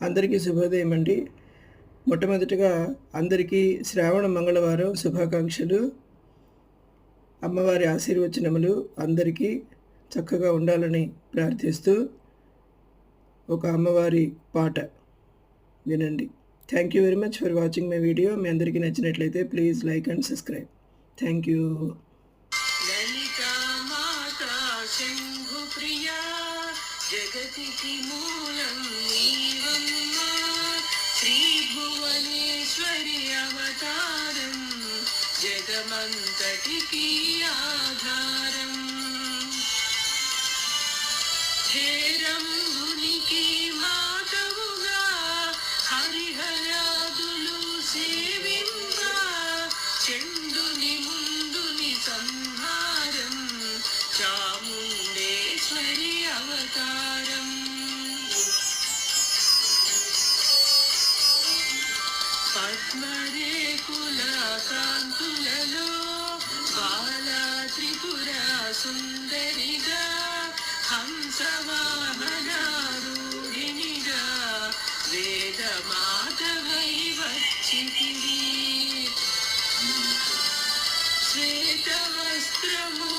అందరికీ శుభోదయం అండి మొట్టమొదటిగా అందరికీ శ్రావణ మంగళవారం శుభాకాంక్షలు. అమ్మవారి ఆశీర్వచనములు అందరికీ చక్కగా ఉండాలని ప్రార్థిస్తూ ఒక అమ్మవారి పాట వినండి. Thank you very much for watching my video మీ అందరికీ నచ్చినట్లయితే please like and subscribe thank you జగతికి మూలం నీవమ్మా శ్రీభువనేశ్వరి అవతారం జగమంతటికి ఆధారం. హేరంభునికి మాతవుగా హరిహరాదులు సేవింప చెండుని ముందుని సంహారం చాముండేశ్వరి అవతారం. పద్మరేకుల కాంతులలో బాలా త్రిపుర సుందరిగా హంసవాహనారూఢినిగా వేదమాతవై వచ్చితివి. శ్వేతవస్త్రము